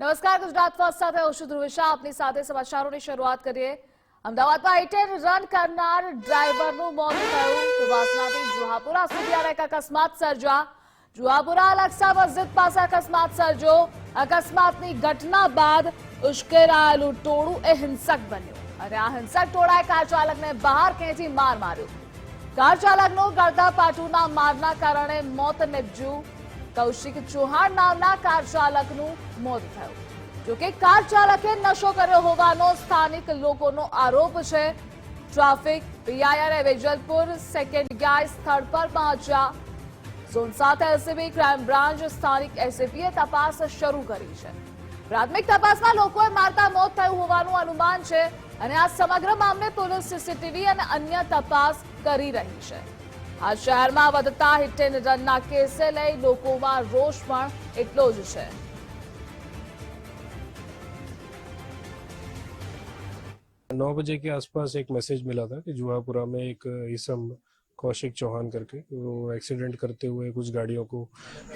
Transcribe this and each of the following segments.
નમસ્કાર, ગુજરાત ફર્સ્ટ સાથે હું છું ધ્રુવ આપની સાથે સમાચારોની શરૂઆત કરીએ. અમદાવાદમાં એટેન રન કરનાર ડ્રાઈવરનું મોત થયું. પ્રવાસનાથી જુહાપુરા સુધી એક અકસ્માત સર્જા જુહાપુરા લક્ષા મસ્જિદ પાસે અકસ્માત સર્જો અકસ્માતની ઘટના બાદ ઉશ્કેરાયેલું ટોળું એ હિંસક બન્યું અને આ હિંસક ટોળાએ કાર ચાલકને બહાર ખેંચી માર માર્યો. કાર ચાલકનું ગળતા પાટુના મારના કારણે મોત નિપજ્યું. કૌશિક ચૌહાણ નામના કાર ચાલકનું મોત થયું. જોકે કાર ચાલકે નશો કર્યો હોવાનો સ્થાનિક લોકોનો આરોપ છે. ટ્રાફિક પીઆઈ અને વેજલપુર સેકન્ડ ગાય સ્થળ પર પહોંચ્યા. ઝોન સાત એલસીબી ક્રાઇમ બ્રાન્ચ સ્થાનિક એસીપીએ તપાસ શરૂ કરી છે. પ્રાથમિક તપાસમાં લોકોએ મારતા મોત થયું હોવાનું અનુમાન છે અને આ સમગ્ર મામલે પોલીસ સીસીટીવી અને અન્ય તપાસ કરી રહી છે. આ શહેરમાં વધતા હિટ એન્ડ રનના કેસે લઈ લોકોમાં રોષ પણ એટલો જ છે नौ बजे के आसपास एक मैसेज मिला था कि जुहापुरा में एक इसम कौशिक चौहान करके वो एक्सीडेंट करते हुए कुछ गाड़ियों को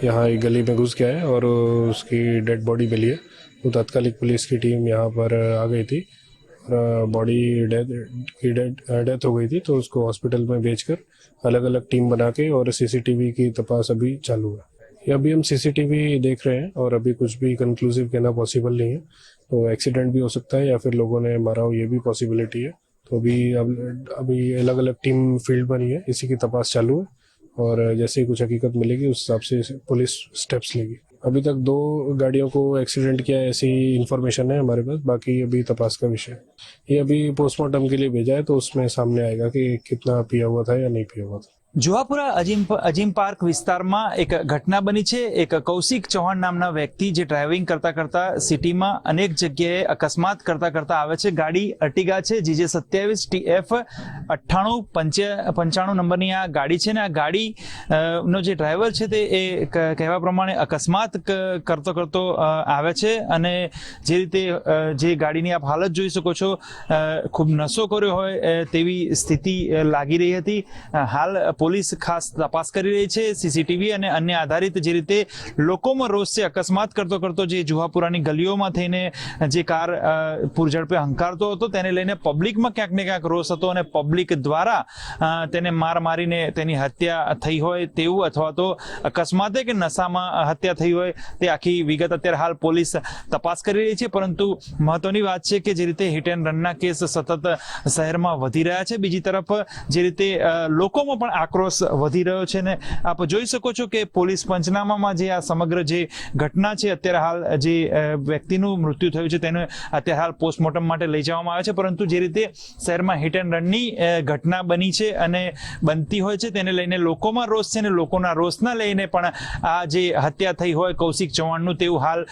यहाँ एक गली में घुस गया है और उसकी डेड बॉडी मिली है तो तात्कालिक पुलिस की टीम यहाँ पर आ गई थी और बॉडी डेथ की डेथ हो गई थी तो उसको हॉस्पिटल में भेजकर अलग अलग टीम बना के और सीसीटीवी की तपास अभी चालू है। अभी हम सीसीटीवी देख रहे हैं और अभी कुछ भी कंक्लूसिव कहना पॉसिबल नहीं है। तो एक्सीडेंट भी हो सकता है या फिर लोगों ने मारा हो, ये भी पॉसिबिलिटी है। तो अभी अब, अभी अलग अलग टीम फ़ील्ड बनी है, इसी की तपास चालू है और जैसे ही कुछ हकीकत मिलेगी, उस हिसाब से पुलिस स्टेप्स लेगी। अभी तक दो गाड़ियों को एक्सीडेंट किया ऐसी इन्फॉर्मेशन है हमारे पास, बाकी अभी तपास का विषय ये अभी पोस्टमार्टम के लिए भेजा है तो उसमें सामने आएगा कि कितना पिया हुआ था या नहीं पिया हुआ था। જુહાપુરા અજીમ અજીમ પાર્ક વિસ્તારમાં એક ઘટના બની છે. એક કૌશિક ચૌહાણ નામના વ્યક્તિ જે ડ્રાઇવિંગ કરતા કરતા સિટીમાં અનેક જગ્યાએ અકસ્માત કરતા કરતા આવે છે. ગાડી અર્ટિગા છે. જીજે સત્યાવીસ ટી એફ અઠ્ઠાણું પંચે, પંચાણું નંબરની આ ગાડી છે ને આ ગાડી નો જે ડ્રાઈવર છે તે એ કહેવા પ્રમાણે અકસ્માત કરતો કરતો આવે છે અને જે રીતે જે ગાડીની આપ હાલત જોઈ શકો છો ખૂબ નશો કર્યો હોય તેવી સ્થિતિ લાગી રહી હતી. હાલ પોલીસ ખાસ તપાસ કરી રહી છે સીસીટીવી અને અન્ય આધારિત જે રીતે લોકોમાં રોષ છે, અકસ્માત કરતો કરતો જે જુહાપુરાની ગલીઓમાં થઈને જે કાર પૂરઝડપે હંકારતો હતો, તેને લઈને પબ્લિકમાં ક્યાંક ને ક્યાંક રોષ હતો અને પબ્લિક દ્વારા તેને માર મારીને તેની હત્યા થઈ હોય તેવું અથવા તો અકસ્માતે કે નશામાં હત્યા થઈ હોય તે આખી વિગત અત્યારે હાલ પોલીસ તપાસ કરી રહી છે, પરંતુ મહત્વની વાત છે કે જે રીતે હિટ એન્ડ રનના કેસ સતત શહેરમાં વધી રહ્યા છે. બીજી તરફ જે રીતે લોકોમાં પણ આક્રોશ વધી રહ્યો છે ને આપ જોઈ શકો છો કે પોલીસ પંચનામામાં જે આ સમગ્ર જે ઘટના છે, અત્યારે હાલ જે વ્યક્તિનું મૃત્યુ થયું છે, તેને અત્યારે હાલ પોસ્ટમોર્ટમ માટે લઈ જવામાં આવે છે. પરંતુ જે રીતે શહેરમાં હિટ એન્ડ રનની ઘટના બની છે અને બનતી હોય છે, તેને લઈને લોકોમાં રોષ છે ને લોકોના રોષના લઈને પણ આ જે હત્યા થઈ હોય કૌશિક ચૌહાણનું તેવું હાલ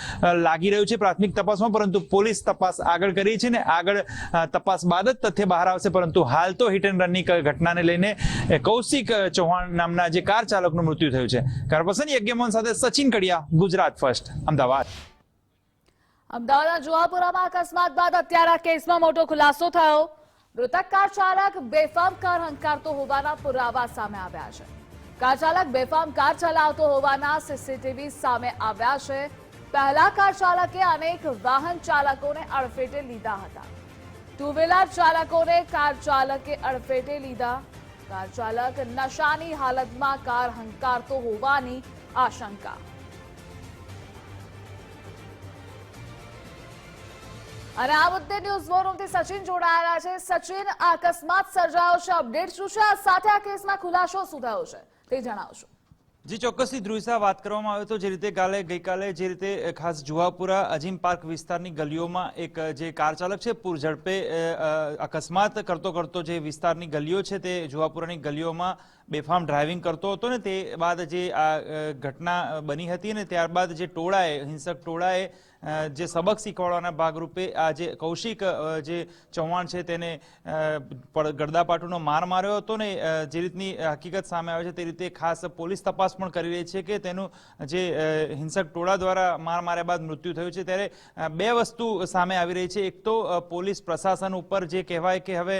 લાગી રહ્યું છે પ્રાથમિક તપાસમાં. પરંતુ પોલીસ તપાસ આગળ કરી છે ને આગળ તપાસ બાદ જ તથ્ય બહાર આવશે. પરંતુ હાલ તો હિટ એન્ડ રનની ઘટનાને લઈને એ કૌશિક ચૌહાણ નામના જે કાર ચાલકનું મૃત્યુ થયું છે. કરપસન યજ્ઞમોહન સાથે સચિન કડિયા, ગુજરાત ફર્સ્ટ. અમદાવાદ. અમદાવાદના જુહાપુરામાં અકસ્માત બાદ અત્યારે આ કેસમાં મોટો ખુલાસો થયો. મૃતક કાર ચાલક બેફામ કાર હંકારતો હોવાના પુરાવા સામે આવ્યા છે. કાર ચાલક બેફામ કાર ચલાવતો હોવાના સીસીટીવી સામે આવ્યા છે. પહેલા કાર ચાલકે અનેક વાહન ચાલકોને અડફેટે લીધા હતા. ટુ વ્હીલર ચાલકોને કાર ચાલકે અડફેટે લીધા કાર ચાલક નશાની હાલતમાં કાર હંકારતો હોવાની આશંકા. અને આ મુદ્દે ન્યૂઝ ફોરમથી સચિન જોડાયેલા છે. સચિન, અકસ્માત સર્જાયો છે. અપડેટ શું છે? સાથે આ કેસમાં ખુલાસો શું થયો છે. તે જણાવશો. જી ચોક્કસથી ધ્રુવિસા વાત કરવામાં આવે તો જે રીતે કાલે ગઈકાલે જે રીતે ખાસ જુહાપુરા અજીમ પાર્ક વિસ્તારની ગલીઓમાં એક જે કાર ચાલક છે પૂર ઝડપે અ, અ, અકસ્માત કરતો કરતો જે વિસ્તારની ગલીઓ છે તે જુહાપુરાની ગલીઓમાં બેફામ ડ્રાઇવિંગ કરતો હતો ને તે બાદ જે આ ઘટના બની હતી ને ત્યારબાદ જે ટોળાએ હિંસક ટોળાએ જે સબક શીખવાડવાના ભાગરૂપે આ જે કૌશિક જે ચૌહાણ છે તેને ગડદાપાટુનો માર માર્યો હતો ને જે રીતની હકીકત સામે આવે છે તે રીતે ખાસ પોલીસ તપાસ પણ કરી રહી છે કે તેનું જે હિંસક ટોળા દ્વારા માર માર્યા બાદ મૃત્યુ થયું છે. ત્યારે બે વસ્તુ સામે આવી રહી છે. એક તો પોલીસ પ્રશાસન ઉપર જે કહેવાય કે હવે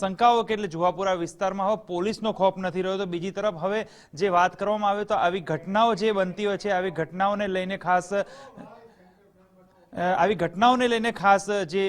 શંકાઓ કે એટલે જુહાપુરા વિસ્તારમાં હવે પોલીસનો ખોફ નથી રહ્યો. તો બીજી તરફ હવે જે વાત કરવામાં આવે તો આવી ઘટનાઓ જે બનતી હોય છે, આવી ઘટનાઓને લઈને ખાસ આવી ઘટનાઓને લઈને ખાસ જે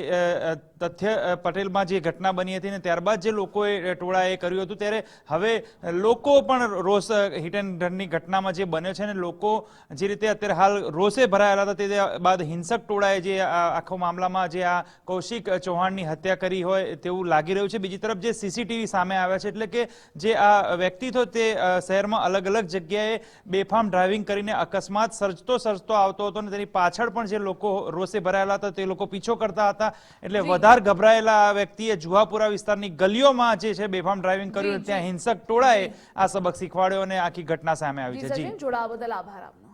તથ્ય પટેલમાં જે ઘટના બની હતી ને ત્યારબાદ જે લોકોએ ટોળાએ કર્યું હતું ત્યારે હવે લોકો પણ રોષ હિટ એન્ડ રનની ઘટનામાં જે બન્યો છે ને લોકો જે રીતે અત્યારે હાલ રોષે ભરાયેલા હતા તે બાદ હિંસક ટોળાએ જે આખો મામલામાં જે આ કૌશિક ચૌહાણની હત્યા કરી હોય તેવું લાગી રહ્યું છે. બીજી તરફ જે સીસીટીવી સામે આવ્યા છે એટલે કે જે આ વ્યક્તિ હતો તે શહેરમાં અલગ અલગ જગ્યાએ બેફામ ડ્રાઇવિંગ કરીને અકસ્માત સર્જતો સર્જતો આવતો હતો અને તેની પાછળ પણ જે લોકો રોષે ભરાયેલા હતા તે લોકો પીછો કરતા હતા. એટલે વધારે ગભરાયેલા આ વ્યક્તિએ જુહાપુરા વિસ્તારની ગલીઓમાં જે છે બેફામ ડ્રાઇવિંગ કર્યું ત્યાં હિંસક ટોળાએ આ સબક શીખવાડ્યો અને આખી ઘટના સામે આવી છે. જી જોડાવા બદલ આભાર આપનો.